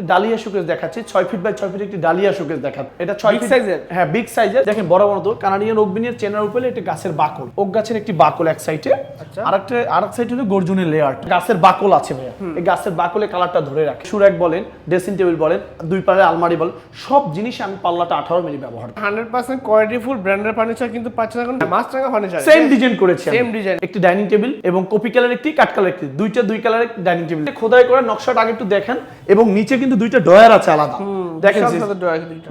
একটি dahlia showcase দেখাচ্ছি ছয় ফিট বাই ছয় ফিট একটি ডালিয়া শোকেস দেখা এটা ছয় size এর? হ্যাঁ বিগ সাইজের দেখেন বড় বড় তো কানাডিয়ান ওকবিনিয়ার চেনার উপরে একটি গাছের বাকল। ওক গাছের একটি বাকল এক সাইডে। আর একটা আর এক সাইডে হলো গর্জুনের লেয়ার গাছের বাকল আছে ভাইয়া। এই গাছের বাকলে কালারটা ধরে রাখে। সুরাক বলেন ড্রেসিং টেবিল বলেন দুই পারে আলমারি বলেন সব জিনিস আমি পাল্লাটা আঠারো মিলি ব্যবহার হান্ড্রেড পার্সেন্ট কোয়ালিটি ফুল ব্র্যান্ডের ফার্নিচার কিন্তু পাচ্ছেন এখন মাছ টাকা ফার্নিচার সেম ডিজাইন করেছি। Same design। একটি ডাইনিং টেবিল এবং কপি কালার একটি কাট কালার একটি। দুইটা দুই কালারের ডাইনিং টেবিল খোদাই করে নকশাটা আগে একটু দেখেন এবং নিচে কিন্তু দুইটা ডয়ার আছে আলাদা। দেখেন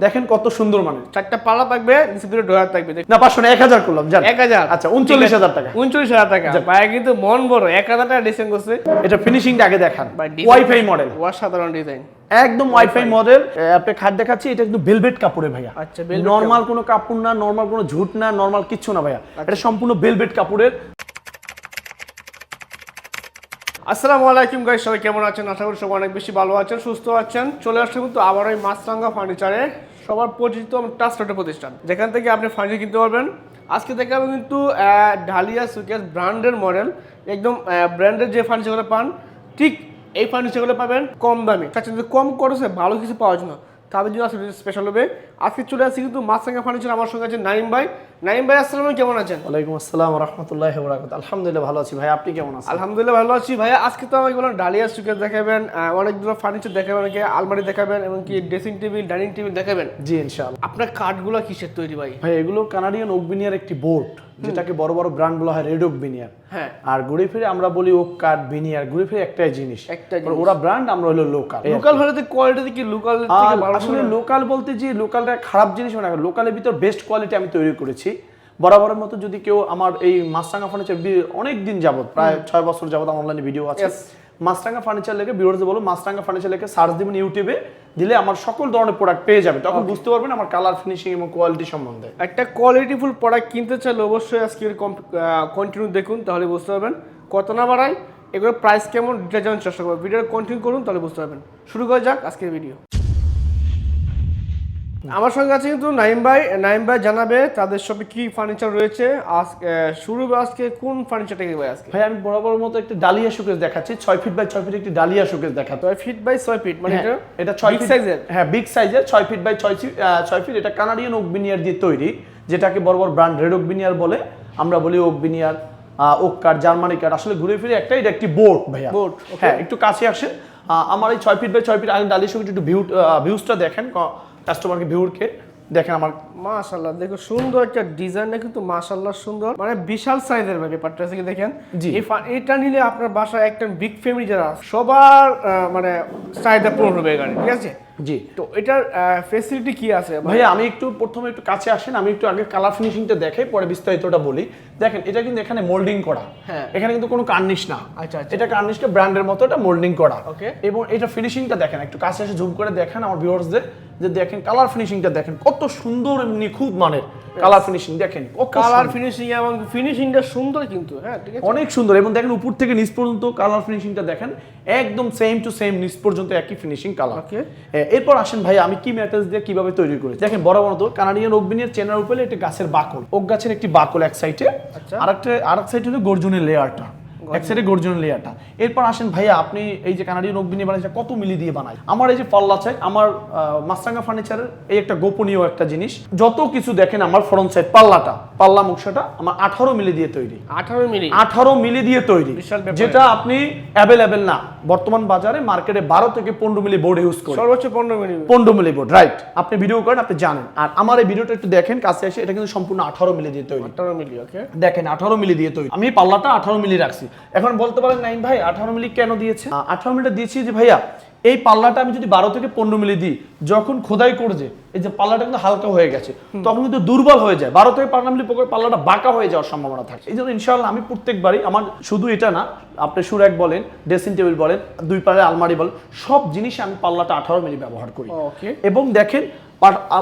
দেখেন কত সুন্দর মানে চারটা পাল্লা থাকবে নিচে দুটো ডয়ার থাকবে না পাঁচশো এক হাজার করলাম জান। এক হাজার। আচ্ছা উনচল্লিশ হাজার টাকা। উনচল্লিশ হাজার টাকা। ভাই কিন্তু মন বড় এক হাজার টাকা ডিসকাউন্ট করছে। এটা ফিনিশিংটা আগে দেখান। ওয়াইফাই মডেল সাধারণ ডিজাইন একদম ওয়াইফাই মডেল আপনি খাট দেখাচ্ছি এটা কিন্তু ভেলভেট কাপড়ে ভাইয়া। আচ্ছা, নরমাল কোনো কাপড় না নরমাল কোনো ঝুট না নরমাল কিচ্ছু না ভাইয়া। এটা সম্পূর্ণ ভেলভেট কাপড়ের। আসসালামু আলাইকুম গাই সবাই কেমন আছেন? আশা করি সবাই অনেক বেশি ভালো আছেন, সুস্থ আছেন। চলে আসছে কিন্তু আবার ওই মাছরাঙ্গা ফার্নিচারে সবার পরিচিত ট্রাস্টেড প্রতিষ্ঠান। যেখান থেকে আপনি ফার্নিচার কিনতে পারবেন। আজকে থেকে আমি কিন্তু ঢালিয়া সুকেস ব্র্যান্ডের মডেল একদম ব্র্যান্ডের যে ফার্নিচারগুলো পান, ঠিক এই ফার্নিচারগুলো পাবেন কম দামে। তাছাড়া যদি কম খরচে ভালো কিছু পাওয়া যায় না তাদের জন্য আসলে স্পেশাল হবে। আজকে চলে আসছি কিন্তু মাছরাঙ্গা ফার্নিচার আমার সঙ্গে আছে নাইম ভাই। নাইম ভাই আসসালাম কেমন আছেন? ওয়ালাইকুম আসসালাম রহমতুল্লাহ বরাকাত আলহামদুলিল্লাহ ভালো আছি ভাই আপনি কেমন আছেন? আলহামদুলিল্লাহ ভালো আছি ভাইয়া আজকে তো আমাকে বললাম ডালিয়া সুকেস দেখাবেন অনেকগুলো ফার্নিচার দেখাবেন অনেকে আলমারি দেখাবেন এবং কি ড্রেসিং টেবিল ডাইনিং টেবিল দেখাবেন। জি ইনশাআল্লাহ। আপনার কাঠগুলো কিসের তৈরি ভাই? ভাই এগুলো কানাডিয়ান ওকবিনিয়ার একটি বোর্ড যেটাকে বড় বড় ব্র্যান্ড বলা হয় রেডক বিনিয়ার হ্যাঁ। আর ঘুরে ফিরে আমরা বলি ওক কার্ড বিনিয়ার ঘুরে ফিরে একটাই জিনিস। ওরা ব্র্যান্ড আমরা হলো লোকাল লোকাল হলে তো কোয়ালিটি কি লোকাল আসলে লোকাল বলতে যে লোকালটা খারাপ জিনিস মানে লোকালের ভিতর বেস্ট কোয়ালিটি আমি তৈরি করেছি। বরাবরের মতো যদি কেউ আমার এই মাছরাঙা ফার্নিচার অনেক দিন যাবত প্রায় ছয় বছর যাবত আমার অনলাইনে ভিডিও আছে. মাছরাঙ্গা ফার্নিচার লেখে বিরোধী বলো মাছরাঙ্গা ফার্নিচার লেখে সার্চ দিবেন ইউটিউবে দিলে আমার সকল ধরনের প্রোডাক্ট পেয়ে যাবে। তখন বুঝতে পারবেন আমার কালার ফিনিশিং এবং কোয়ালিটি সম্বন্ধে। একটা কোয়ালিটি ফুল প্রোডাক্ট কিনতে চাইলে অবশ্যই আজকে কন্টিনিউ দেখুন তাহলে বুঝতে পারবেন। কত না বাড়ায় এগুলো প্রাইস কেমন ডিটেল জানার চেষ্টা করবেন ভিডিওটা কন্টিনিউ করুন তাহলে বুঝতে পারবেন। শুরু করা যাক আজকের ভিডিও আমার সঙ্গে আছে কিন্তু নাইম ভাই। নাইম ভাই জানাবে তাদের সবে কি ফার্নিচার রয়েছে। আজ আহ, শুরু আজকে কোন ফার্নিচারটা কিনবে আজকে? ভাই আমি বরাবর মতো একটা ডালিয়া শোকেস দেখাচ্ছি। ছয় ফিট বাই ছয় ফিট একটি ডালিয়া শোকেস দেখাতো ছয় ফিট বাই ছয় ফিট মানে হ্যাঁ, এটা এটা ছয় ফিট size-এর? হ্যাঁ বিগ সাইজের ছয় ফিট বাই ছয় ছয় ফিট এটা কানাডিয়ান ওক বিনিয়ার দিয়ে তৈরি যেটাকে বড় বড় ব্র্যান্ড রেড ওক বিনিয়ার বলে। আমরা বলি ওক বিনিয়ার ওক কাঠ জার্মানি কাঠ আসলে ঘুরে ফিরে একটা এটা একটি বোর্ড ভাইয়া। বোর্ড হ্যাঁ একটু কাছে আসেন। আমার এই ছয় ফিট বাই ছয় ফিট আগে ডালিয়া শোকেস একটু ভিউ ভিউজটা দেখেন। কাস্টমারকে ভিউরকে দেখেন আমার মাশাল্লাহ দেখো সুন্দর একটা ডিজাইনটা কিন্তু মাশাল্লাহ সুন্দর। মানে বিশাল সাইজের ব্যাপারটা থেকে দেখেন? জি। এটা নিলে আপনার বাসায় একটা বিগ ফ্যামিলি যারা সবার মানে চাহিদা পূরণ হবে এখানে ঠিক আছে? জি। তো এটার ফেসিলিটি কি আছে? ভাই ভাইয়া আমি একটু প্রথমে একটু কাছে আসেন আমি একটু আগে কালার ফিনিশিংটা দেখাই পরে বিস্তারিতটা বলি। দেখেন এটা কিন্তু এখানে মোল্ডিং করা। হ্যাঁ। এখানে কিন্তু কোনো কার্নিশ না। আচ্ছা আচ্ছা। এটা কার্নিশটা ব্র্যান্ডের মতো এটা মোল্ডিং করা। ওকে এবং এটা ফিনিশিংটা দেখেন একটু কাছে এসে জুম করে দেখেন আমার ভিউয়ার্সদের যে দেখেন কালার ফিনিশিংটা দেখেন কত সুন্দর এবং নিখুঁত মানের কালার ফিনিশিং দেখেন কালার ফিনিশিং এবং ফিনিশিংটা সুন্দর কিন্তু হ্যাঁ ঠিক আছে? অনেক সুন্দর এবং দেখেন উপর থেকে নিচ পর্যন্ত কালার ফিনিশিংটা দেখেন একদম সেম টু সেম নিচ পর্যন্ত একই ফিনিশিং কালার Okay. এরপর আসেন ভাই আমি কি ম্যাটেরিয়ালস দিয়ে কীভাবে তৈরি করি? দেখেন বড় বড় তো কানাডিয়ান ওকবিনিয়ার চেনার উপরে একটা গাছের বাকল ওক গাছের একটি বাকল এক সাইডে আচ্ছা। আর একটা আর এক সাইড হলো গর্জুনের লেয়ারটা। এক সাইডে গর্জন লেয়ারটা। এরপর আসেন ভাইয়া আপনি এই যে কানাডিয়ান নিয়ে বানাইছেন কত মিলি দিয়ে বানাই আমার এই যে পাল্লা চাই আমার মাস্টাঙ্গা ফার্নিচারের এই একটা গোপনীয় একটা জিনিস। যত কিছু দেখেন আমার ফ্রন্ট সাইড পাল্লাটা পাল্লা মুখটা আমার আঠারো মিলি দিয়ে তৈরি। আঠারো মিলি? আঠারো মিলি দিয়ে তৈরি। যেটা আপনি অ্যাভেলেবেল না। বর্তমান বাজারে মার্কেটে বারো থেকে পনেরো মিলি বোর্ড ইউজ করে। সর্বোচ্চ পনেরো মিলি পনেরো মিলি বোর্ড রাইট আপনি ভিডিও করেন আপনি জানেন। আর আমার এই ভিডিওটা একটু দেখেন কাছে এসে এটা কিন্তু সম্পূর্ণ আঠারো মিলি দিয়ে তৈরি। আঠারো মিলি ওকে দেখেন আঠারো মিলি দিয়ে তৈরি। আমি পাল্লাটা আঠারো মিলি রাখছি। এখন বলতে পারেন নাইম ভাই আঠারো মিলি কেন দিয়েছে আঠারো মিলিটা দিয়েছি যে ভাইয়া এই পাল্লাটা আমি যদি বারো থেকে পনেরো মিলি দিই যখন খোদাই করছে এই যে পাল্লাটা কিন্তু হালকা হয়ে গেছে তখন কিন্তু দুর্বল হয়ে যায়। বারো থেকে পনেরো মিলি পাল্লাটা বাঁকা হয়ে যাওয়ার সম্ভাবনা থাকে। এই জন্য ইনশাল্লাহ আমি প্রত্যেকবারই আমার শুধু এটা না আপনি সুরাক বলেন ড্রেসিং টেবিল বলেন দুই পারে আলমারি বলেন সব জিনিসে আমি পাল্লাটা আঠারো মিলি ব্যবহার করি। ওকে। এবং দেখেন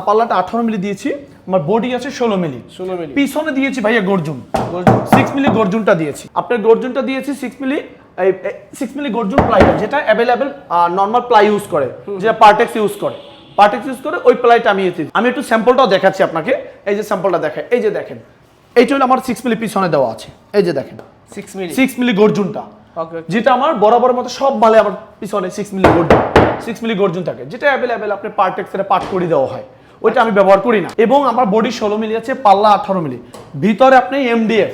পাল্লাটা আঠারো মিলি দিয়েছি আমার বডি আছে ষোলো মিলি। ষোলো মিলি। পিছনে দিয়েছি ভাইয়া গর্জুন। সিক্স মিলি গর্জুনটা দিয়েছি। আপনার গর্জুনটা দিয়েছি সিক্স মিলি সিক্স মিলি গর্জুন প্লাই যেটা অ্যাভেলেবেল নর্মাল প্লাই ইউজ করে যেটা পার্টেক্স ইউজ করে। পার্টেক্স ইউজ করে ওই প্লাইটা আমি এতে আমি একটু স্যাম্পলটাও দেখাচ্ছি আপনাকে। এই যে স্যাম্পলটা দেখায় এই যে দেখেন। এইটা হলো আমার সিক্স মিলি পিছনে দেওয়া আছে। এই যে দেখেন। সিক্স মিলি সিক্স মিলি গর্জুনটা. যেটা আমার বরাবর মতো সব মালে আমার পিছনে সিক্স মিলি গর্জন সিক্স মিলি গর্জন থাকে। যেটা অ্যাভেলেবেল আপনি পার্টেক্সের পার্ট করে দেওয়া হয়। ওইটা আমি ব্যবহার করি না। এবং আমার বডি ষোলো মিলি আছে পাল্লা আঠারো মিলি ভিতরে আপনি এমডিএফ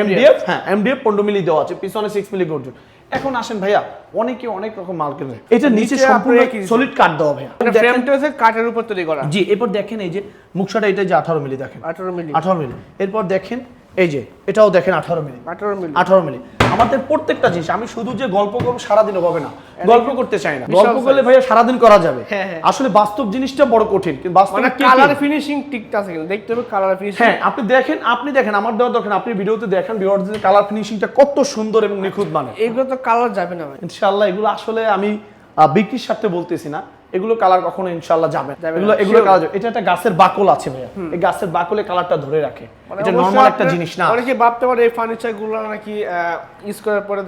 এমডিএফ হ্যাঁ। এমডিএফ পনেরো মিলি দেওয়া আছে পিছনে সিক্স মিলি গর্জন এখন আসেন ভাইয়া অনেকে অনেক রকম মাল কেনে। এটা নিচে সম্পূর্ণ সলিড কাট দেওয়া ভাইয়া। মানে ফ্রেমটা হচ্ছে কাঠের উপর তৈরি করা। জি এরপর দেখেন এই যে মুখশাটা এটা যে আঠারো মিলি দেখেন। আঠারো মিলি। আঠারো মিলি। এরপর দেখেন এই যে এটাও দেখেন আঠারো মিলি। আঠারো মিলি। আঠারো মিলি। আমাদের প্রত্যেকটা জিনিস আমি শুধু যে গল্প করব সারাদিন হবে না গল্প করতে চাই না। গল্প করলে ভাইয়া সারাদিন করা যাবে। হ্যাঁ, হ্যাঁ। আসলে বাস্তব জিনিসটা বড় কঠিন কিন্তু বাস্তবে কালার ফিনিশিং ঠিকঠাক আছে কিন্তু দেখতে হবে কালার ফিনিশিং হ্যাঁ আপনি দেখেন আপনি দেখেন আমার দেওয়া দেখেন আপনি ভিডিওতে দেখেন ভিউয়ারদের কালার ফিনিশিংটা কত সুন্দর এবং নিখুঁত মানে এগুলো তো কালার যাবে না ভাই। ইনশাআল্লাহ এগুলো আসলে আমি বিক্রির স্বার্থে বলতেছি না। এগুলো কালার কখনো ইনশাল্লাহ যাবে এগুলো এগুলো কালার এটা একটা গাছের বাকল আছে ভাইয়া। এই গাছের বাকলে কালারটা ধরে রাখে। মানে এটা নর্মাল একটা জিনিস না। অনেকে ভাবতে পারে এই ফার্নিচারগুলো নাকি ইউজ করার পরে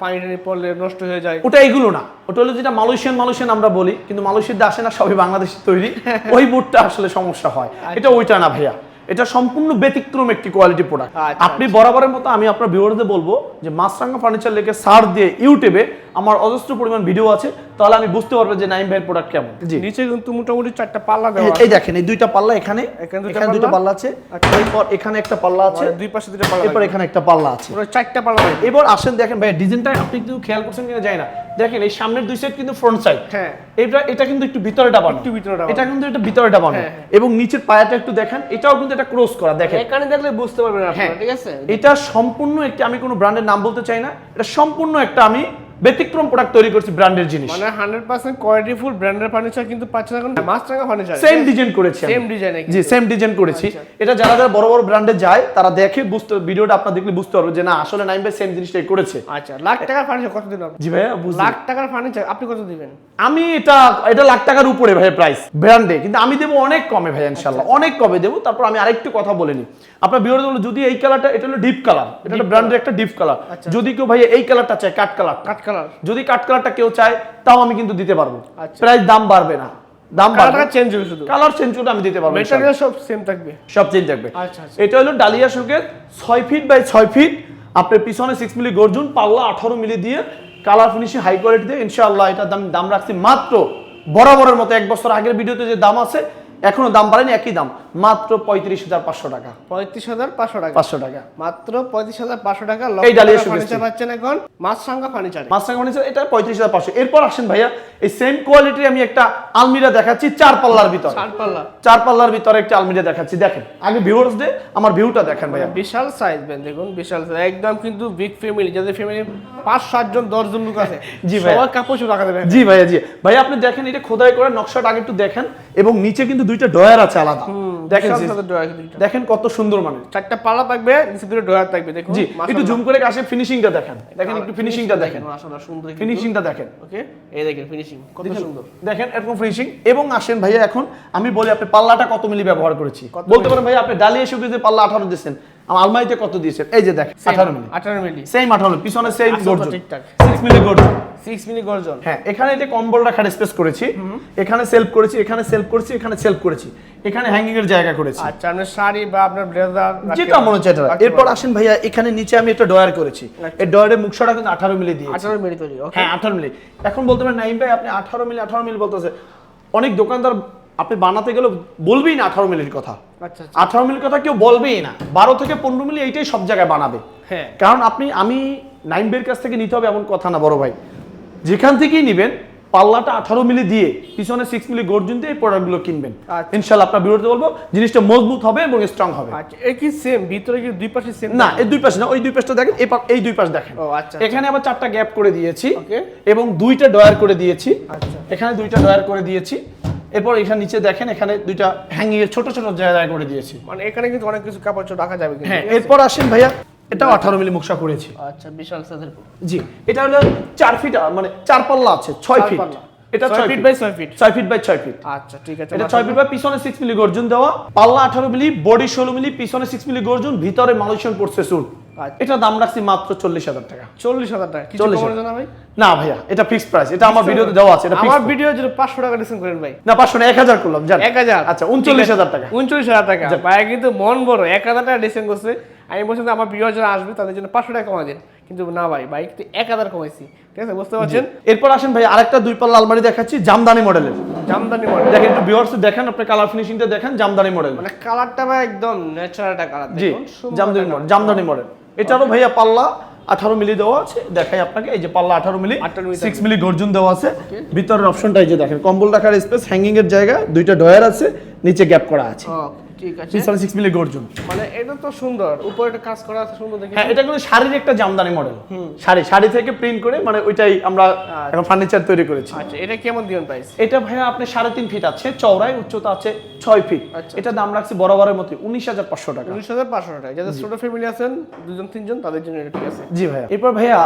পানি টানি পড়লে নষ্ট হয়ে যায়। ওটা এগুলো না। ওটা হলো যেটা মালয়েশিয়ান মালয়েশিয়ান আমরা বলি কিন্তু মালয়েশিয়াতে আসে না সবই বাংলাদেশের তৈরি। ওই বুটটা আসলে সমস্যা হয়। এটা ওইটা না ভাইয়া। এটা সম্পূর্ণ ব্যতিক্রম একটি কোয়ালিটি প্রোডাক্ট আচ্ছা, আপনি বরাবরের মতো আমি আপনার ভিউয়ারদের বলব যে মাছরাঙ্গা ফার্নিচার লেগে সার দিয়ে ইউটিউবে আমার অজস্র পরিমাণ ভিডিও আছে তাহলে আমি বুঝতে পারব যে নাইম ভাইয়ের প্রোডাক্ট কেমন। জি। নিচে কিন্তু মোটামুটি চারটা পাল্লা দেওয়া এই- আছে। এই দেখেন এই দুইটা পাল্লা এখানে এখানে দুইটা পাল্লা? আছে আচ্ছা। এরপর এখানে একটা পাল্লা আছে মানে দুই পাশে দুটো পাল্লা এরপর এখানে একটা পাল্লা আছে। পুরো চারটা পাল্লা এবার আসেন দেখেন ভাই ডিজাইনটা আপনি কিন্তু খেয়াল করছেন কিনা যায় না। দেখেন এই সামনের দুই সাইড কিন্তু ফ্রন্ট সাইড হ্যাঁ এটা এটা কিন্তু একটু ভিতরে ডাবানো একটু ভিতরে ডাবানো। এটা কিন্তু এটা ভিতরে ডাবানো হ্যাঁ, হ্যাঁ। এবং নিচের পায়াটা একটু দেখেন এটাও কিন্তু এটা ক্রস করা দেখেন এখানে দেখলে বুঝতে পারবেন হ্যাঁ। আপনারা ঠিক আছে এটা সম্পূর্ণ একটা আমি কোনো ব্র্যান্ডের নাম বলতে চাই না এটা সম্পূর্ণ একটা আমি ব্যতিক্রম প্রোডাক্ট তৈরি করছি ব্র্যান্ডের জিনিস। মানে হান্ড্রেড পার্সেন্ট কোয়ালিটি ফুল ব্র্যান্ডের ফার্নিচার কিন্তু পাচ্ছেন এখন মাছ টাকা ফার্নিচার সেম ডিজাইন করেছি। সেম ডিজাইনে জি সেম ডিজাইন করেছি। আচ্ছা। এটা যারা যারা বড় বড় ব্র্যান্ডে যায় তারা দেখে বুঝতে ভিডিওটা আপনার দেখলে বুঝতে পারবে যে না আসলে নাইম ভাই সেম জিনিসটাই করেছে। আচ্ছা লাখ টাকার ফার্নিচার কত দিন আপনি জি বুঝলাম লাখ টাকার ফার্নিচার আপনি কত দিবেন? আমি এটা এটা লাখ টাকার উপরে ভাই প্রাইস ব্র্যান্ডে কিন্তু আমি দেবো অনেক কমে ভাই ইনশাল্লাহ আচ্ছা, অনেক কমে দেবো তারপর আমি আরেকটু কথা বলে নিই। আপনার বিরোধী যদি এই কালারটা এটা হলো ডিপ কালার এটা হলো ব্র্যান্ডের একটা ডিপ কালার আচ্ছা। যদি কেউ ভাই এই কালারটা চায় কাট কালার কাঠ কালার? যদি কাট কালারটা কেউ চায় তাও আমি কিন্তু দিতে পারব। আচ্ছা। প্রাইস দাম বাড়বে না। দাম বাড়বে। চেঞ্জ হবে শুধু। কালার চেঞ্জ করে আমি দিতে পারব মেটেরিয়াল সব সেম থাকবে। সব চেঞ্জ থাকবে। আচ্ছা, আচ্ছা। এটা হলো ডালিয়া শোকের ছয় ফিট বাই ছয় ফিট আপনার পিছনে সিক্স মিলি গর্জুন পাল্লা আঠারো মিলি দিয়ে কালার ফিনিশিং হাই কোয়ালিটি দিয়ে ইনশাআল্লাহ এটার দাম দাম রাখছি মাত্র বরাবরের মতো। এক বছর আগের ভিডিওতে যে দাম আছে এখনও দাম বাড়েনি একই দাম। মাত্র পঁয়ত্রিশ হাজার পাঁচশো টাকা। পঁয়ত্রিশ হাজার পাঁচশো টাকা। পাঁচশো টাকা। মাত্র পঁয়ত্রিশ হাজার পাঁচশো টাকা এই ডালিয়া ফার্নিচার পাচ্ছেন এখন মাছ সাঙ্গা ফার্নিচার। মাস্টার ফার্নিচার এটা পঁয়ত্রিশ হাজার পাঁচশো। এরপর আসেন ভাইয়া এই সেম কোয়ালিটির আমি একটা আলমিরা দেখাচ্ছি চার পাল্লার ভিতর। চার পাল্লা। চার পাল্লার ভিতরে একটা আলমিরা দেখাচ্ছি। দেখেন আগে ভিউয়ার্স দে আমার ভিউটা দেখেন ভাইয়া। বিশাল সাইজ বেন দেখুন বিশাল সাইজ একদম কিন্তু বিগ ফ্যামিলি যাদের ফ্যামিলি পাঁচ সাতজন দশজন লোক আছে জি ভাই। সবার কাপড় রাখা দেবে। জি ভাইয়া জি। ভাইয়া আপনি দেখেন এটা খোদাই করে নকশাটা আগে একটু দেখেন এবং নিচে কিন্তু দুইটা ডয়ার আছে আলাদা। দেখেন। দেখেন কত সুন্দর মানে। চারটা পাল্লা থাকবে নিচে দুটো ড্রয়ার থাকবে দেখুন জি একটু জুম করে আসে ফিনিশিংটা দেখেন। দেখেন একটু ফিনিশিংটা দেখেন মাশাআল্লাহ সুন্দর ফিনিশিংটা দেখেন। ওকে এই দেখেন ফিনিশিং কত সুন্দর। দেখেন এরকম ফিনিশিং এবং আসেন ভাইয়া এখন আমি বলি আপনি পাল্লাটা কত মিলি ব্যবহার করেছি? বলতে পারেন ভাইয়া আপনি ডালিয়া শুকিয়ে পাল্লা আঠারো দিয়েছেন আমার আলমারিতে কত দিয়েছেন? এই যে দেখেন আঠারো মিলি। আঠারো মিলি। সেম আঠারো পিছনে সেম গর্জন ঠিকঠাক। সিক্স মিলি গর্জন সিক্স মিলি গর্জন হ্যাঁ এখানে যে কম্বল রাখার স্পেস করেছি এখানে সেলফ করেছি এখানে সেলফ করেছি এখানে সেলফ করেছি। এখানে হ্যাঙ্গিং এর জায়গা করেছি। আচ্ছা আপনার শাড়ি বা আপনার ব্লেজার যেটা মনে হচ্ছে এটা। এরপর আসেন ভাইয়া এখানে নিচে আমি একটা ডয়ার করেছি। এই ডয়ারের মুখশাটা কিন্তু আঠারো মিলি দিয়ে আঠারো মিলি তৈরি ওকে হ্যাঁ আঠারো মিলি। এখন বলতে পারেন নাইম ভাই আপনি আঠারো মিলি আঠারো মিলি বলতেছে। অনেক দোকানদার আপনি বানাতে গেলে বলবেই না আঠারো মিলির কথা। আচ্ছা আচ্ছা। আঠারো মিলির কথা কেউ বলবেই না। বারো থেকে পনেরো মিলি এইটাই সব জায়গায় বানাবে। হ্যাঁ। কারণ আপনি আমি নাইম বের কাছ থেকে নিতে হবে এমন কথা না বড় ভাই। যেখান থেকেই নিবেন পাল্লাটা আঠারো মিলি দিয়ে পিছনে সিক্স মিলি গর্জন দিয়ে এই প্রোডাক্টগুলো কিনবেন। আচ্ছা। ইনশাল্লাহ আপনার বিরোধী বলব জিনিসটা মজবুত হবে এবং স্ট্রং হবে। আচ্ছা কি সেম ভিতরে কি দুই পাশে সেম না এই দুই পাশে না ওই দুই পাশটা দেখেন এই এই দুই পাশ দেখেন। ও আচ্ছা এখানে আবার চারটা গ্যাপ করে দিয়েছি এবং দুইটা ডয়ার করে দিয়েছি। আচ্ছা। এখানে দুইটা ডয়ার করে দিয়েছি। এরপর এখানে নিচে দেখেন এখানে দুইটা হ্যাঙ্গিং এর ছোট ছোট জায়গায় করে দিয়েছি। মানে এখানে কিন্তু অনেক কিছু কাপড় রাখা যাবে হ্যাঁ এরপর আসেন ভাইয়া। এটাও আঠারো মিলি মুখসা করেছি। আচ্ছা বিশাল সাইজের জি এটা হলো চার ফিট মানে চার পাল্লা আছে ছয় ফিট। এটা ছয় ফিট বাই ছয় ফিট ছয় ফিট বাই ছয় ফিট আচ্ছা ঠিক আছে এটা ছয় ফিট বাই পিছনে সিক্স মিলি গর্জন দেওয়া। পাল্লা আঠারো মিলি বডি ষোলো মিলি পিছনে সিক্স মিলি গর্জন ভিতরে মালয়েশিয়ান পড়ছে সুট আচ্ছা। এটা দাম রাখছি মাত্র চল্লিশ হাজার টাকা। চল্লিশ হাজার টাকা। চল্লিশ হাজার। ভাই? না ভাইয়া এটা ফিক্সড প্রাইস এটা আমার ভিডিওতে দেওয়া আছে এটা আমার ভিডিও যদি পাঁচশো টাকা ডিসকাউন্ট করেন ভাই। না পাঁচশো না এক হাজার করলাম জান। এক হাজার। আচ্ছা উনচল্লিশ হাজার টাকা। উনচল্লিশ হাজার টাকা। ভাই কিন্তু মন বড় এক হাজার টাকা ডিসকাউন্ট করছে। আমি বলছি আমার যারা আসবে তাদের জন্য পাঁচশো টাকা কমা দেন। কিন্তু না ভাই বাইক তো এক হাজার কমাইছি। ঠিক আছে বুঝতে পারছেন? এরপর আসেন ভাই আরেকটা দুই পাল্লা আলমারি দেখাচ্ছি জামদানি মডেলের। জামদানি মডেল। দেখেন একটু ভিউয়ার্স দেখেন আপনি কালার ফিনিশিংটা দেখেন জামদানি মডেল। মানে কালারটা ভাই একদম ন্যাচারাল একটা কালার জি জামদানি মডেল জামদানি মডেল। এটারও ভাইয়া পাল্লা আঠারো মিলি দেওয়া আছে দেখাই আপনাকে এই যে পাল্লা আঠারো মিলি 18 মিলি সিক্স মিলি গর্জন দেওয়া আছে। ভিতরের অপশনটা এই যে দেখেন কম্বল রাখার স্পেস হ্যাঙ্গিং এর জায়গা দুইটা ডয়ার আছে নিচে গ্যাপ করা আছে। ঠিক আছে। পিছনে সিক্স মিলি গর্জন। মানে এটা তো সুন্দর। উপরে একটা কাজ করা আছে সুন্দর দেখে। হ্যাঁ এটা কিন্তু শাড়ির একটা জামদানি মডেল শাড়ি শাড়ি থেকে প্রিন্ট করে মানে ওইটাই আমরা এখন ফার্নিচার তৈরি করেছি। আচ্ছা এটা কেমন দিবেন প্রাইস এটা ভাইয়া আপনি সাড়ে তিন ফিট আছে চওড়ায় উচ্চতা আছে ছয় ফিট আচ্ছা। এটা দাম রাখছি বরাবরের মতো উনিশ হাজার পাঁচশো টাকা। উনিশ হাজার পাঁচশো টাকা। যাদের ছোট ফ্যামিলি আছেন দুজন তিনজন তাদের জন্য এটা ঠিক আছে। জি ভাইয়া। এরপর ভাইয়া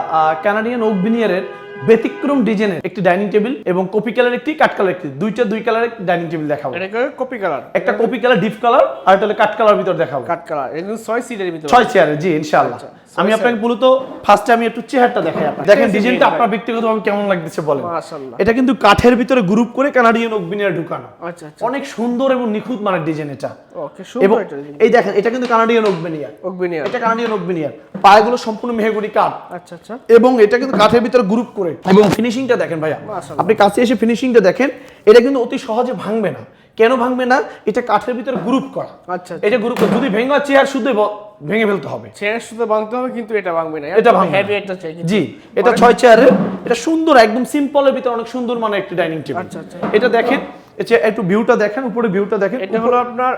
কানাডিয়ান ওক ব্যতিক্রম ডিজাইনের একটি ডাইনিং টেবিল এবং কপি কালার একটি কাট কালার একটি। দুইটা দুই কালারের ডাইনিং টেবিল দেখাবো। এটাকে কপি কালার। একটা কপি কালার ডিপ কালার আর একটা কাট কালার ভিতর দেখাবো। কাট কালার ছয় সিটের ভিতরে ছয় চেয়ারে জি ইনশাআল্লাহ। আচ্ছা, আমি আপনাকে মূলত ফার্স্টে আমি একটু চেহারটা দেখাই আপনাকে। দেখেন ডিজাইনটা আপনার ব্যক্তিগতভাবে কেমন লাগতেছে বলেন। মাশাআল্লাহ। এটা কিন্তু কাঠের ভিতরে গ্রুপ করে কানাডিয়ান ওক বিনিয়ার ঢুকানো। আচ্ছা আচ্ছা। অনেক সুন্দর এবং নিখুঁত মানের ডিজাইন এটা। ওকে সুন্দর এটা এই দেখেন এটা কিন্তু কানাডিয়ান ওক বিনিয়ার অগবিনিয়ার এটা কানাডিয়ান ওক বিনিয়ার পায়েগুলো সম্পূর্ণ মেহগুনি কাঠ। আচ্ছা আচ্ছা। এবং এটা কিন্তু কাঠের ভিতরে গ্রুপ করে। এবং ফিনিশিংটা দেখেন ভাইয়া। আপনি কাছে এসে ফিনিশিংটা দেখেন এটা কিন্তু অতি সহজে ভাঙবে না। কেন ভাঙবে না? এটা কাঠের ভিতরে গ্রুপ করা। আচ্ছা এটা গ্রুপ যদি ভেঙে চেয়ার শুদ্ধ ভেঙে ফেলতে হবে। চেয়ার শুধু ভাঙতে হবে কিন্তু এটা ভাঙবে না। এটা ভাঙবে হেভি একটা চাই জি এটা ছয় চেয়ারের এটা সুন্দর একদম সিম্পলের ভিতরে অনেক সুন্দর মানে একটা ডাইনিং টেবিল আচ্ছা, আচ্ছা। এটা দেখেন এটা একটু ভিউটা দেখেন উপরে ভিউটা দেখেন। এটা হলো আপনার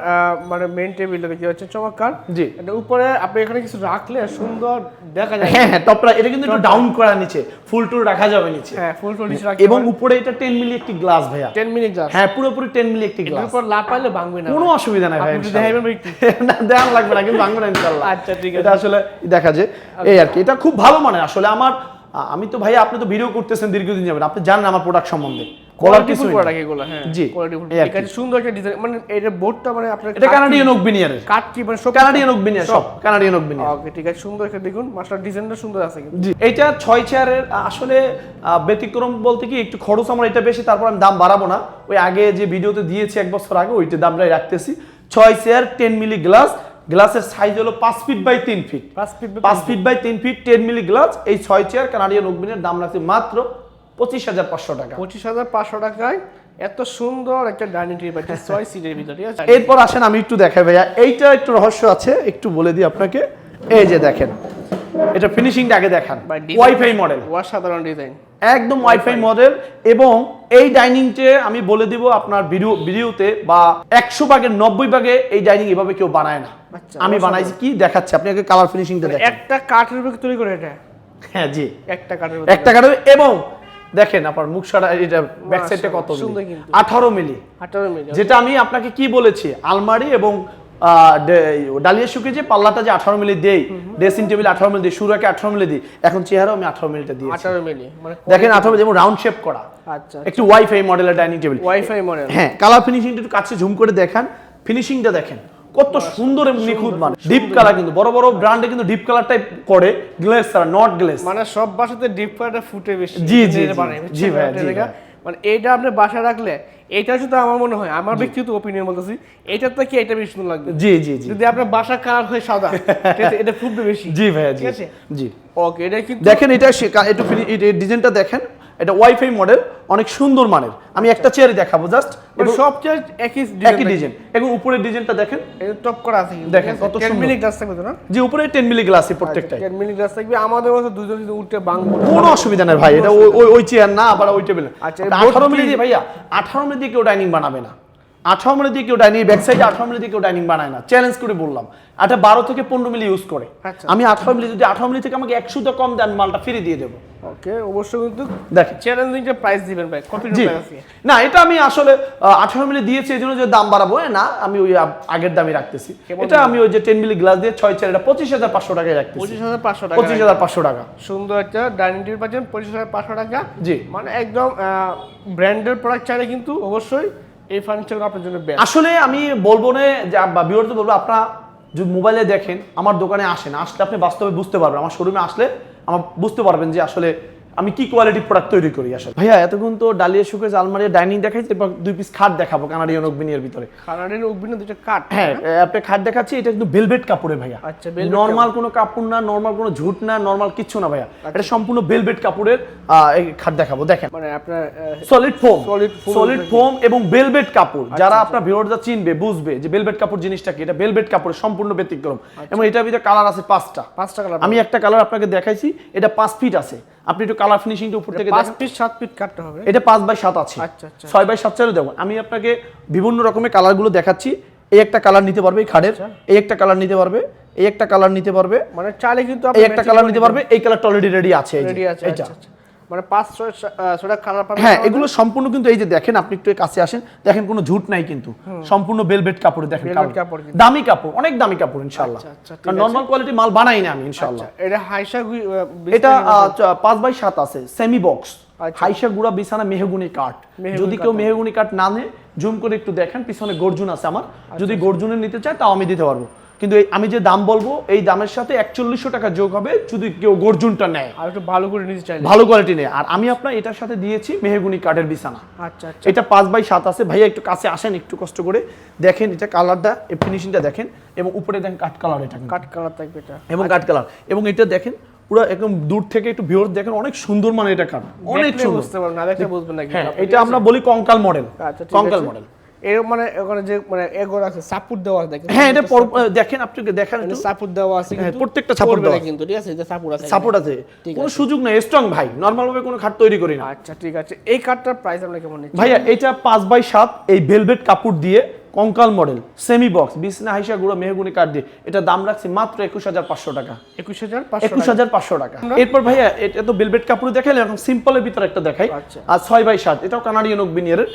মানে মেইন টেবিলটা দেখতে পাচ্ছেন চমৎকার। জি। এটা উপরে আপনি এখানে কিছু রাখলে সুন্দর দেখা যায়। হ্যাঁ হ্যাঁ টপটা এটা কিন্তু একটু ডাউন করা নিচে ফুল টুল রাখা যাবে নিচে। হ্যাঁ ফুল ফুল নিচে রাখতে এবং উপরে এটা টেন মিলি একটি গ্লাস ভাইয়া। 10 মিনিট জাস্ট হ্যাঁ পুরোপুরি টেন মিলি একটি গ্লাস উপর লাভ পাইলে ভাঙবে না। কোনো অসুবিধা নাই ভাই আপনি। দেখাইবেন না দেওয়া লাগবে না কিন্তু ভাঙবে না ইনশাআল্লাহ। আচ্ছা, ঠিক আছে। এটা আসলে দেখা যায়। এই আর কি এটা খুব ভালো মানে আসলে আমার আমি তো ভাই আপনি তো ভিডিও করতেছেন দীর্ঘদিন যাবেন আপনি জানেন আমার প্রোডাক্ট সম্বন্ধে। বলার কোয়ালিটি কিছু ফুল প্রোডাক্ট এগুলো হ্যাঁ জি, কোয়ালিটি ফুল এই আর ঠিক আছে সুন্দর একটা ডিজাইন মানে এটা বোর্ডটা মানে আপনার এটা কানাডিয়ান ওক বিনিয়ারের কাট কি মানে সব কানাডিয়ান ওক বিনিয়ার সব। কানাডিয়ান ওক বিনিয়ার ওকে ঠিক আছে সুন্দর একটা দেখুন। মাস্টার ডিজাইনটা সুন্দর আছে কিন্তু। জি এটা ছয় চেয়ারের আসলে ব্যতিক্রম বলতে কি একটু খরচ আমার এটা বেশি তারপর আমি দাম বাড়াবো না। ওই আগে যে ভিডিওতে দিয়েছি এক বছর আগে ওইটা দামটাই রাখতেছি। ছয় চেয়ার টেন মিলি গ্লাস গ্লাসের সাইজ হলো পাঁচ ফিট বাই তিন ফিট পাঁচ ফিট পাঁচ ফিট বাই তিন ফিট টেন মিলি গ্লাস এই ছয় চেয়ার কানাডিয়ান ওকবিনের দাম রাখছে মাত্র পঁচিশ হাজার পাঁচশো টাকা। পঁচিশ হাজার পাঁচশো টাকায় এত সুন্দর একটা ডাইনিং টেবিল ছয় সিটের ভিতরে এরপর আসেন আমি একটু দেখাই ভাইয়া। এইটা একটু রহস্য আছে একটু বলে দিই আপনাকে। এই যে দেখেন এটা ফিনিশিংটা আগে দেখান। ওয়াইফাই মডেল অসাধারণ ডিজাইন একদম ওয়াইফাই মডেল এবং এই ডাইনিংটে আমি বলে দিব আপনার ভিডিও ভিডিওতে বা একশো ভাগের নব্বই ভাগে এই ডাইনিং এভাবে কেউ বানায় না। আচ্ছা, আমি বানাইছি কি দেখাচ্ছি? আপনি আগে কালার ফিনিশিংটা দেখেন। একটা কাঠের উপর তৈরি করে এটা? হ্যাঁ জি। একটা কাঠের একটা কারণে এবং দেখেন আপনার মুখ সারা এটা ব্যাক সাইডটা কত। আঠারো মিলি। আঠারো মিলি যেটা আমি আপনাকে কি বলেছি আলমারি এবং ডালিয়া শুকে যে পাল্লাটা যে আঠারো মিলি দেই ড্রেসিং টেবিল আঠারো মিলি দিই সুরাকে আঠারো মিলি দিই এখন চেহারাও আমি আঠারো মিলিটা দিয়েছি। আঠারো মিলি মানে দেখেন আঠারো যেমন রাউন্ড শেপ করা। আচ্ছা একটু ওয়াইফাই মডেলের ডাইনিং টেবিল ওয়াইফাই মডেল হ্যাঁ কালার ফিনিশিংটা একটু কাছে ঝুম করে দেখান। ফিনিশিংটা দেখেন। কত সুন্দর এবং নিখুঁত মানে। ডিপ কালার কিন্তু বড় বড় ব্র্যান্ডে কিন্তু ডিপ কালার টাইপ করে গ্লেস ছাড়া নট গ্লেস মানে সব বাসাতে ডিপ ফ্রাইটা ফুটে বেশি। জি, জি, এটা জি। এটা দেখা- মানে এইটা আপনি বাসায় রাখলে এটা শুধু আমার মনে হয় আমার ব্যক্তিগত ওপিনিয়ন বলতেছি এটার থেকে এটা বেশি সুন্দর লাগবে? জি জি জি। যদি আপনার বাসা কালার হয় সাদা এটা ফুটবে বেশি। জি ভাইয়া জি। ঠিক আছে? জি। ওকে এটা কিন্তু দেখেন এটা কা- একটু ডিজাইনটা দেখেন। এটা ওয়াইফাই মডেল অনেক সুন্দর মানের। আমি একটা চেয়ারে দেখাবো জাস্ট সব চেয়ার একই একই ডিজাইন এবং উপরের ডিজাইনটা দেখেন। এটা টপ করা আছে দেখেন, কত সুন্দর। মিলি গ্লাস থাকবে না? জি উপরে 10 মিলি গ্লাসই প্রত্যেকটা 10 মিলি গ্লাস থাকবে। আমাদের মতো দুজন যদি উঠে বাংবো কোনো অসুবিধা নাই ভাই এটা ওই- ওই চেয়ার না আবার ওই টেবিল আচ্ছা, আঠারো board মিলি দিয়ে ভাইয়া আঠারো মিলি দিয়ে কেউ ডাইনিং বানাবে না। আঠারো মিলি দিয়ে কেউ ডাইনিং ব্যাক সাইডে আঠারো মিলি দিয়ে কেউ ডাইনিং বানায় না। চ্যালেঞ্জ করে বললাম। এটা বারো থেকে পনেরো মিলি ইউজ করে। আচ্ছা। আমি আঠারো মিলি যদি আঠারো মিলি থেকে আমাকে একশো কম দেন মালটা ফ্রি দিয়ে দেবো। ওকে অবশ্যই কিন্তু দেখেন। চ্যালেঞ্জিংটা প্রাইস দিবেন ভাই। কত না এটা আমি আসলে আঠারো মিলি দিয়েছি এই জন্য যে দাম বাড়াবো না আমি ওই আগের দামই রাখতেছি। এটা আমি ওই যে টেন মিলি গ্লাস দিয়ে ছয় চার এটা পঁচিশ হাজার পাঁচশো টাকায় রাখতেছি। পঁচিশ হাজার পাঁচশো টাকা পঁচিশ হাজার পাঁচশো টাকা। সুন্দর একটা ডাইনিং টেবিল পাচ্ছেন পঁচিশ হাজার পাঁচশো টাকা। জি। মানে একদম ব্র্যান্ডের প্রোডাক্ট চাইলে কিন্তু অবশ্যই এই ফার্নিচারগুলো আপনার জন্য আসলে আমি বলব না যে বা বিওরতে বলব, আপনারা যদি মোবাইলে দেখেন, আমার দোকানে আসেন আসলে আপনি বাস্তবে বুঝতে পারবেন, আমার শোরুমে আসলে আমার বুঝতে পারবেন যে আসলে আমি কি কোয়ালিটি প্রোডাক্ট তৈরি করি? আসলে ভাইয়া এতক্ষণ তো ডালিয়া সুকেজ আলমারি ডাইনিং দেখাইছি এরপর দুই পিস খাট দেখাবো কানাডিয়ান অগ্বিনিয়ার ভিতরে। কানাডের অভিনয় দুটো কাঠ হ্যাঁ আপনি খাট দেখাচ্ছি এটা কিন্তু ভেলভেট কাপড়ে ভাইয়া। আচ্ছা, নর্মাল কোনো কাপড় না নর্মাল কোনো ঝুট না নর্মাল কিচ্ছু না ভাইয়া। এটা সম্পূর্ণ ভেলভেট কাপড়ের খাট দেখাবো দেখেন। মানে আপনার সলিড ফোম সলিড ফোম এবং বেলভেট কাপড়। আচ্ছা, যারা আপনার ভিউয়াররা চিনবে বুঝবে যে বেলভেট কাপড় জিনিসটা কি এটা বেলভেট কাপড়ের সম্পূর্ণ ব্যতিক্রম। আচ্ছা। এবং এটার ভিতরে কালার আছে পাঁচটা। পাঁচটা কালার আমি একটা কালার আপনাকে দেখাইছি এটা পাঁচ ফিট আছে। আপনি একটু কালার ফিনিশিংটা উপর থেকে পাঁচ পিস সাত পিস কাটতে হবে। এটা পাঁচ বাই সাত আছে। আচ্ছা, আচ্ছা। ছয় বাই সাত চারও দেবো। আমি আপনাকে বিভিন্ন রকমের কালারগুলো দেখাচ্ছি। এই একটা কালার নিতে পারবে এই খাড়ের। এই একটা কালার নিতে পারবে এই একটা কালার নিতে পারবে। মানে চাইলে কিন্তু এই একটা কালার নিতে পারবে। এই কালারটা অলরেডি রেডি আছে রেডি আছে আচ্ছা, আচ্ছা। মানে পাঁচ কালার পাবেন হ্যাঁ এগুলো সম্পূর্ণ কিন্তু এই যে দেখেন আপনি একটু কাছে আসেন দেখেন কোনো ঝুট নাই কিন্তু। সম্পূর্ণ কাপড়ে দেখেন কাপড়। দামি কাপড় অনেক দামি কাপড় ইনশাআল্লাহ। আচ্ছা, আচ্ছা, কারণ আছে। কোয়ালিটি মাল বানাই না আমি ইনশাআল্লাহ। আচ্ছা, এটা হাইসা এটা পাঁচ বাই সাত আছে সেমি বক্স আচ্ছা। হাইসা গুড়া বিছানা মেহগুনি কাঠ। যদি কেউ মেহগুনি কাঠ না নেয় জুম করে একটু দেখেন পিছনে গর্জুন আছে আমার। আচ্ছা, যদি গর্জুনের নিতে চায় তাও আমি দিতে পারব। কিন্তু আমি যে দাম বলব এই দামের সাথে একচল্লিশশো টাকা যোগ হবে যদি কেউ গর্জুনটা নেয়। আর একটু ভালো করে নিতে চাইলে। ভালো কোয়ালিটি নেই আর আমি আপনার এটার সাথে দিয়েছি মেহগুনি কাঠের বিছানা। আচ্ছা আচ্ছা। এটা পাঁচ বাই সাত আছে। ভাইয়া একটু কাছে আসেন একটু কষ্ট করে। দেখেন এটা কালারটা এই ফিনিশিংটা দেখেন। এবং উপরে দেখেন কাঠ কালার এটা কাঠ কালার থাকবে এটা। এবং কাঠ কালার এবং এটা দেখেন পুরো একদম দূর থেকে একটু ভিউর দেখেন অনেক সুন্দর মানে এটা কাঠ। অনেক সুন্দর। বুঝতে পারবেন না দেখলে বুঝবেন না হ্যাঁ এটা আমরা বলি কঙ্কাল মডেল আচ্ছা কঙ্কাল মডেল এর মানে ওখানে যে মানে এগোর আছে সাপোর্ট দেওয়া আছে দেখেন। হ্যাঁ এটা দেখেন আপনাকে দেখেন একটু। সাপোর্ট দেওয়া আছে হ্যাঁ, কিন্তু প্রত্যেকটা সাপোর্ট দেওয়া আছে। কিন্তু ঠিক আছে যে সাপোর্ট আছে। সাপোর্ট আছে। কোনো সুযোগ নাই স্ট্রং ভাই। নর্মাল ভাবে কোনো খাট তৈরি করি না। আচ্ছা ঠিক আছে। এই কার্ডটার প্রাইস আমরা কেমন নিচ্ছি? ভাইয়া এটা পাঁচ বাই সাত এই ভেলভেট কাপড় দিয়ে কঙ্কাল মডেল সেমি বক্স বিছনা হাইসা গুঁড়ো মেহগুনি কাঠ দিয়ে। এটা দাম রাখছি মাত্র একুশ হাজার পাঁচশো টাকা। একুশ হাজার একুশ হাজার পাঁচশো টাকা। এরপর ভাইয়া এটা তো বেলভেট কাপড় দেখাইলে এখন সিম্পলের ভিতরে একটা দেখাই। আচ্ছা। আর ছয় বাই সাত এটাও কানাডিয়ান ওকবিনিয়ারের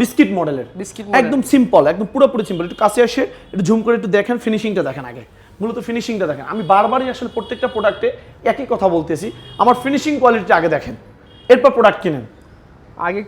বিস্কিট মডেলের বিস্কিট একদম সিম্পল একদম পুরোপুরি সিম্পল একটু কাছে এসে একটু ঝুম করে একটু দেখেন ফিনিশিংটা দেখেন আগে। মূলত ফিনিশিংটা দেখেন। আমি বারবারই আসলে প্রত্যেকটা প্রোডাক্টে একই কথা বলতেছি। আমার ফিনিশিং কোয়ালিটিটা আগে দেখেন। এরপর প্রোডাক্ট কিনেন। আগে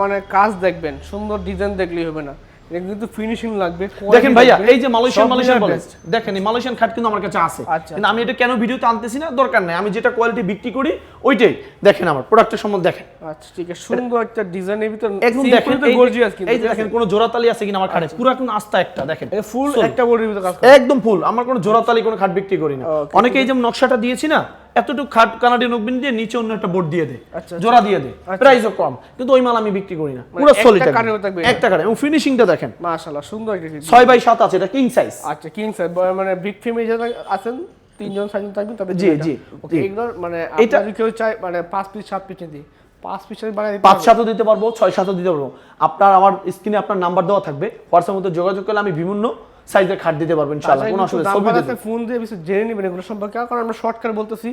মানে কাজ দেখবেন সুন্দর ডিজাইন দেখলেই হবে না। কিন্তু ফিনিশিং লাগবে দেখেন ভাইয়া এই যে মালয়েশিয়ান মালয়েশিয়ান মিলিয়ে দেখেন এই মালয়েশিয়ান খাট কিন্তু আমার কাছে আছে। আচ্ছা। কিন্তু আমি এটা কেন ভিডিওতে আনতেছি না? দরকার নাই। আমি যেটা কোয়ালিটি বিক্রি করি ওইটাই। দেখেন আমার প্রোডাক্টের সম্বন্ধে দেখেন। আচ্ছা ঠিক আছে। সুন্দর একটা ডিজাইনের ভিতর একদম দেখেন এই- গর্জিয়াস কিন্তু এই যে দেখেন কোনো জোড়াতালি আছে কিনা আমার খাটে? পুরো আস্তা একটা দেখেন। ফুল একটা বডির ভিতর কাজ একদম ফুল আমার কোনো জোড়াতালি কোনো খাট বিক্রি করি না। অনেকে এই যে নকশাটা দিয়েছি না এতটুকু খাট কানাডিয়ান নকবিন দিয়ে নিচে অন্য একটা বোর্ড দিয়ে দে আচ্ছা, জোড়া দিয়ে দে। প্রাইসও কম কিন্তু ওই মাল আমি বিক্রি করি না। পুরো একটা সলিড থাকবে। একটা কাঠ এবং ফিনিশিংটা দেখেন। মাশাআল্লাহ সুন্দর একটা ডিজাইন ছয় বাই সাত আছে এটা কিং সাইজ আচ্ছা কিং সাইজ মানে বিগ ফ্যামিলি যারা আছেন তিনজন চারজন থাকবেন তাদের জি, জি, জি। এগুলোর মানে এটা- কেউ চায় মানে পাঁচ পিস সাত পিস দিই পাঁচ পিস বানাই দিতে পাঁচ পারবেন? সাতও দিতে পারব ছয় সাতও দিতে পারব। আপনার আমার স্ক্রিনে আপনার নাম্বার দেওয়া থাকবে। হোয়াটসঅ্যাপ মধ্যে যোগাযোগ করলে আমি বিভিন্ন সাইজের খাট দিতে পারব ইনশাআল্লাহ আচ্ছা, কোনো অসুবিধা ছবি দেবো। ফোন দিয়ে কিছু জেনে নেবেন এগুলো সম্পর্কে। কারণ আমরা শর্টকাট বলতেছি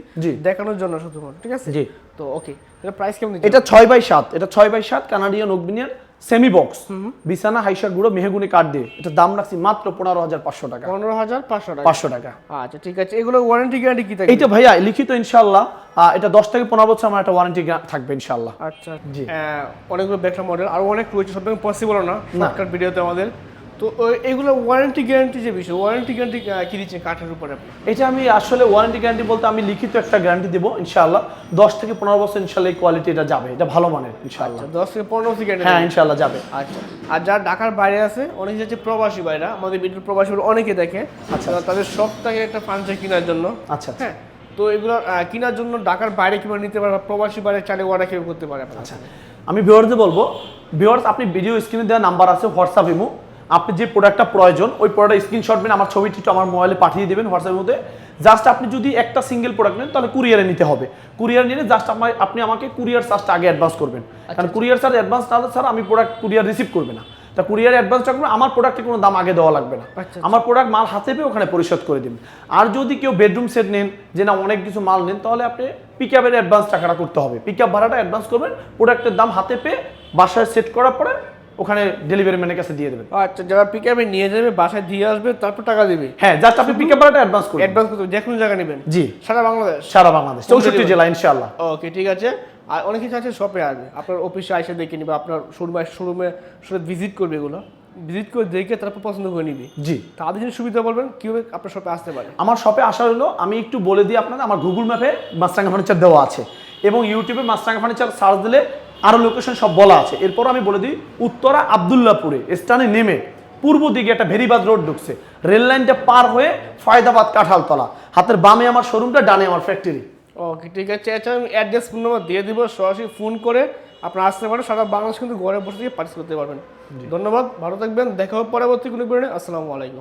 দেখানোর জন্য শুধুমাত্র ঠিক আছে? জি। তো ওকে এটা প্রাইস কেমন এটা ছয় বাই সাত এটা ছয় বাই সাত কানাডিয়ান ওকবিনিয়ার সেমি বক্স বিছানা হাইসা গুঁড়ো মেহগুনি কাঠ দিয়ে। এটা দাম রাখছি মাত্র পনেরো হাজার পাঁচশো টাকা। পনেরো হাজার পাঁচশো টাকা। পাঁচশো টাকা। আচ্ছা ঠিক আছে। এগুলো ওয়ারেন্টি গ্যারান্টি কি থাকে এইটা ভাইয়া লিখিত ইনশাল্লাহ এটা দশ থেকে পনেরো বছর আমার একটা ওয়ারেন্টি থাকবে ইনশাল্লাহ আচ্ছা। জি। অনেকগুলো ব্যাকটা মডেল আর অনেক রয়েছে সব পসিবল না। শর্টকাট ভিডিওতে আমাদের। তো এগুলো ওয়ারেন্টি গ্যারান্টি যে বিষয় ওয়ারেন্টি গ্যারান্টি কি দিচ্ছেন কাঠের উপরে আপনি? এটা আমি আসলে ওয়ারেন্টি গ্যারান্টি বলতে আমি লিখিত একটা গ্যারান্টি দেবো ইনশাল্লাহ দশ থেকে পনেরো বছর ইনশাল্লাহ এই কোয়ালিটি এটা যাবে এটা ভালো মানের ইনশাল্লাহ আচ্ছা দশ থেকে পনেরো বছর গ্যারান্টি হ্যাঁ ইনশাল্লাহ যাবে। আচ্ছা আর যারা ঢাকার বাইরে আছে অনেক যাচ্ছে প্রবাসী বাইরা আমাদের ভিডিও প্রবাসী অনেকে দেখে আচ্ছা। তাদের সব থেকে একটা ফার্নিচার কেনার জন্য আচ্ছা আচ্ছা। হ্যাঁ তো এগুলো কেনার জন্য ঢাকার বাইরে কীভাবে নিতে পারে প্রবাসী বাইরে চাইলে অর্ডার কীভাবে করতে পারে আচ্ছা আমি ভিউয়ার্সদের বলব ভিউয়ার্স আপনি ভিডিও স্ক্রিনে দেওয়া নাম্বার আছে হোয়াটসঅ্যাপ ইমো আপনি যে প্রোডাক্টটা প্রয়োজন ওই প্রোডাক্ট স্ক্রিনশট নেন আমার ছবিটি একটু আমার মোবাইলে পাঠিয়ে দেবেন হোয়াটসঅ্যাপের মধ্যে। জাস্ট আপনি যদি একটা সিঙ্গেল প্রোডাক্ট নেন তাহলে কুরিয়ারে নিতে হবে। কুরিয়ার নিলে জাস্ট আমার আপনি আমাকে কুরিয়ার চার্জটা আগে অ্যাডভান্স করবেন। কারণ কুরিয়ার চার্জ অ্যাডভান্স না স্যার আমি প্রোডাক্ট কুরিয়ার রিসিভ করবে না। তা কুরিয়ার অ্যাডভান্সটা করবে আমার প্রোডাক্টে কোনো দাম আগে দেওয়া লাগবে না। আচ্ছা, আমার প্রোডাক্ট মাল হাতে পেয়ে ওখানে পরিশোধ করে দিন আর যদি কেউ বেডরুম সেট নেন যে না অনেক কিছু মাল নেন তাহলে আপনি পিক আপের অ্যাডভান্স টাকাটা করতে হবে। পিক আপ ভাড়াটা অ্যাডভান্স করবেন প্রোডাক্টের দাম হাতে পেয়ে বাসায় সেট করার পরে ওখানে ডেলিভারি ম্যানের কাছে দিয়ে দেবেন। আচ্ছা যারা পিক আপে নিয়ে যাবে বাসায় দিয়ে আসবে তারপর টাকা দিবে? হ্যাঁ জাস্ট আপনি পিক আপ ভাড়াটা অ্যাডভান্স করবেন অ্যাডভান্স করতে যে কোনো জায়গায় নেবেন? জি। সারা বাংলাদেশ? সারা বাংলাদেশ চৌষট্টি জেলা ইনশাআল্লাহ। ওকে ঠিক আছে। আর অনেক কিছু আছে শপে আসবে। আপনার অফিসে এসে দেখে নিবে আপনার শোরুমে শোরুমে শুধু ভিজিট করবে এগুলো। ভিজিট করে দেখে তারপর পছন্দ করে নিবে। জি। তাদের জন্য সুবিধা বলবেন কীভাবে আপনার শপে আসতে পারে? আমার শপে আসা হলো আমি একটু বলে দিই আপনাদের আমার গুগল ম্যাপে মাছরাঙ্গা ফার্নিচার দেওয়া আছে। এবং ইউটিউবে মাছরাঙ্গা ফার্নিচার সার্চ দিলে আরও লোকেশন সব বলা আছে। এরপর আমি বলে দিই উত্তরা আবদুল্লাপুরে স্থানে নেমে পূর্ব দিকে একটা ভেরিবাদ রোড ঢুকছে। রেল লাইনটা পার হয়ে ফায়দাবাদ কাঁঠালতলা। হাতের বামে আমার শোরুমটা ডানে আমার ফ্যাক্টরি ওকে ঠিক আছে। আচ্ছা আমি অ্যাড্রেস ফোন নাম্বার দিয়ে দিব সরাসরি ফোন করে আপনার আসতে পারেন। সারা বাংলাদেশ কিন্তু ঘরে বসে থেকে পার্টিস করতে পারবেন। ধন্যবাদ ভালো থাকবেন। দেখা হবে পরবর্তী কোনো আসসালামু আলাইকুম।